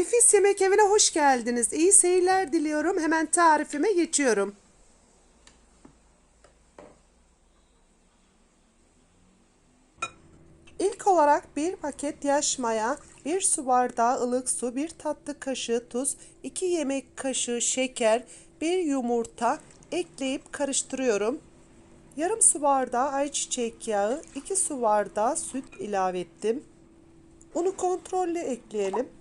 Nefis Yemek Evi'ne hoş geldiniz. İyi seyirler diliyorum. Hemen tarifime geçiyorum. İlk olarak bir paket yaş maya, bir su bardağı ılık su, bir tatlı kaşığı tuz, iki yemek kaşığı şeker, bir yumurta ekleyip karıştırıyorum. Yarım su bardağı ayçiçek yağı, iki su bardağı süt ilave ettim. Unu kontrollü ekleyelim.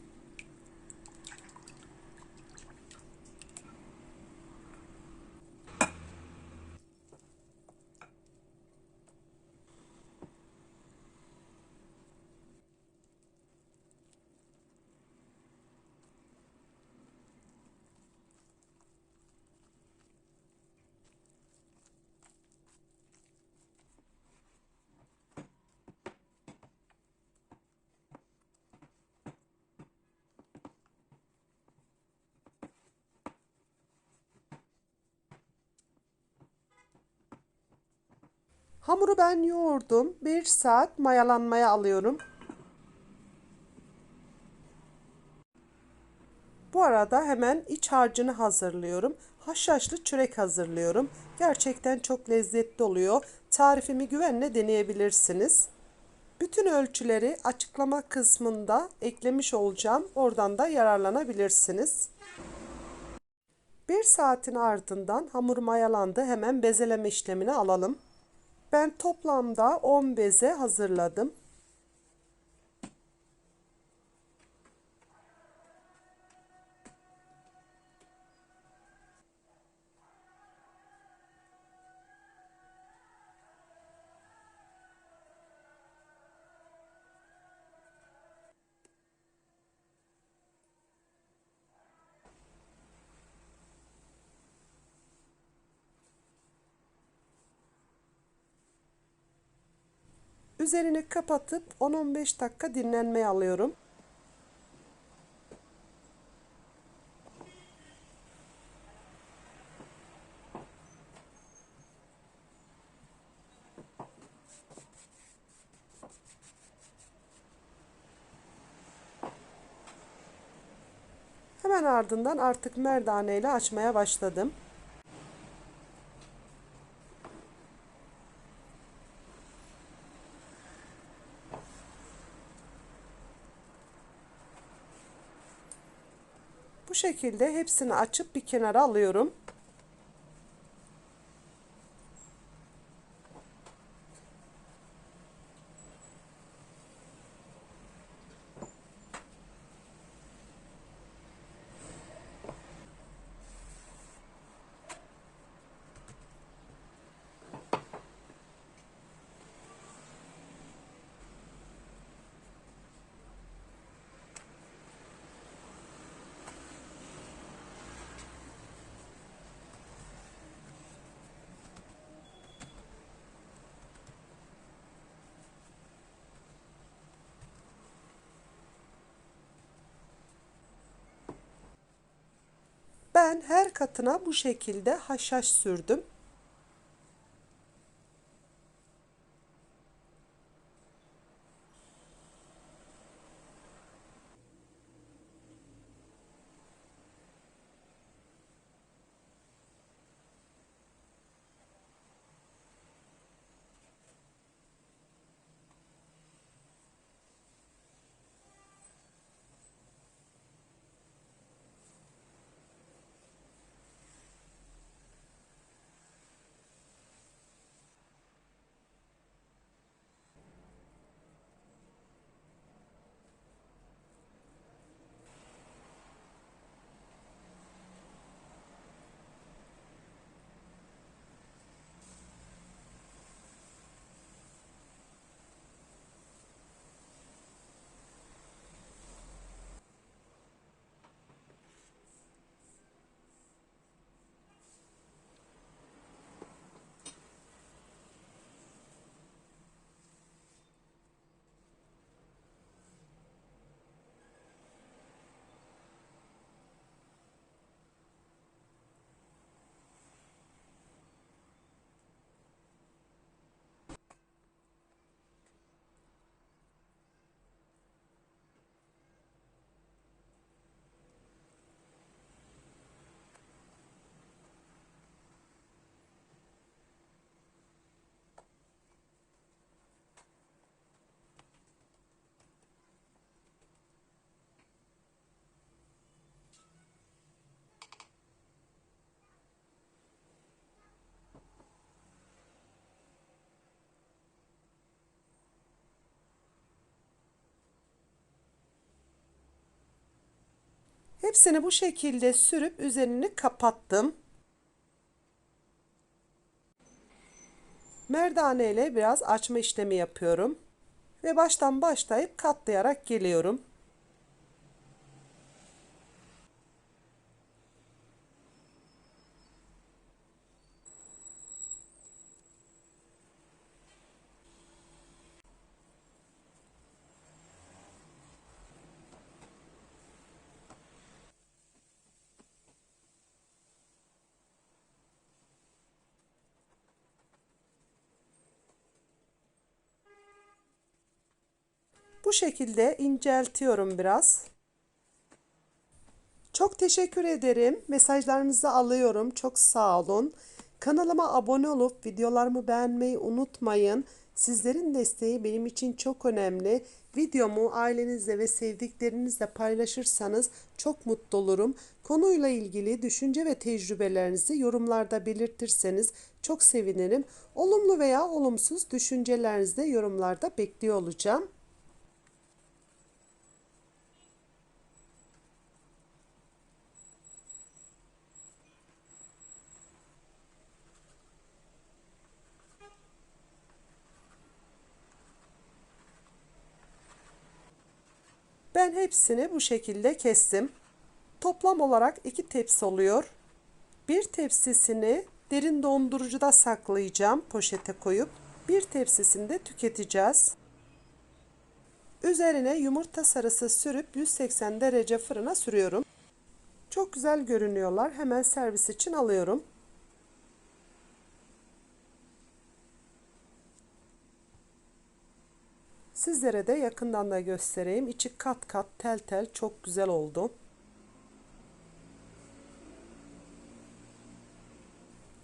Hamuru ben yoğurdum. Bir saat mayalanmaya alıyorum. Bu arada hemen iç harcını hazırlıyorum. Haşhaşlı çörek hazırlıyorum. Gerçekten çok lezzetli oluyor. Tarifimi güvenle deneyebilirsiniz. Bütün ölçüleri açıklama kısmında eklemiş olacağım. Oradan da yararlanabilirsiniz. Bir saatin ardından hamur mayalandı. Hemen bezeleme işlemini alalım. Ben toplamda 10 beze hazırladım. Üzerini kapatıp 10-15 dakika dinlenmeye alıyorum. Hemen ardından artık merdane ile açmaya başladım. Şekilde hepsini açıp bir kenara alıyorum. Ben her katına bu şekilde haşhaş sürdüm. Hepsini bu şekilde sürüp üzerini kapattım. Merdane ile biraz açma işlemi yapıyorum. Ve baştan başlayıp katlayarak geliyorum. Bu şekilde inceltiyorum biraz. Çok teşekkür ederim. Mesajlarınızı alıyorum. Çok sağ olun. Kanalıma abone olup videolarımı beğenmeyi unutmayın. Sizlerin desteği benim için çok önemli. Videomu ailenizle ve sevdiklerinizle paylaşırsanız çok mutlu olurum. Konuyla ilgili düşünce ve tecrübelerinizi yorumlarda belirtirseniz çok sevinirim. Olumlu veya olumsuz düşüncelerinizi de yorumlarda bekliyor olacağım. Ben hepsini bu şekilde kestim. Toplam olarak iki tepsi oluyor. Bir tepsisini derin dondurucuda saklayacağım poşete koyup. Bir tepsisini de tüketeceğiz. Üzerine yumurta sarısı sürüp 180 derece fırına sürüyorum. Çok güzel görünüyorlar. Hemen servis için alıyorum. Sizlere de yakından da göstereyim. İçi kat kat tel tel çok güzel oldu.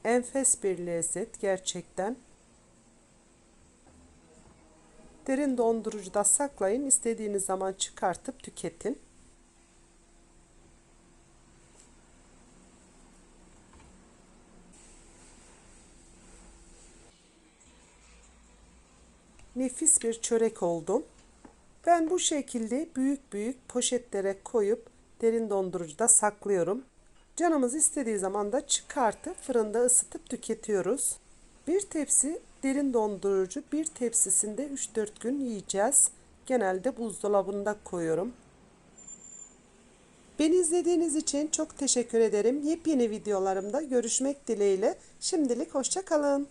Enfes bir lezzet gerçekten. Derin dondurucuda saklayın. İstediğiniz zaman çıkartıp tüketin. Nefis bir çörek oldu. Ben bu şekilde büyük büyük poşetlere koyup derin dondurucuda saklıyorum. Canımız istediği zaman da çıkartıp fırında ısıtıp tüketiyoruz. Bir tepsi derin dondurucu, bir tepsisinde 3-4 gün yiyeceğiz. Genelde buzdolabında koyuyorum. Beni izlediğiniz için çok teşekkür ederim. Yepyeni videolarımda görüşmek dileğiyle. Şimdilik hoşçakalın.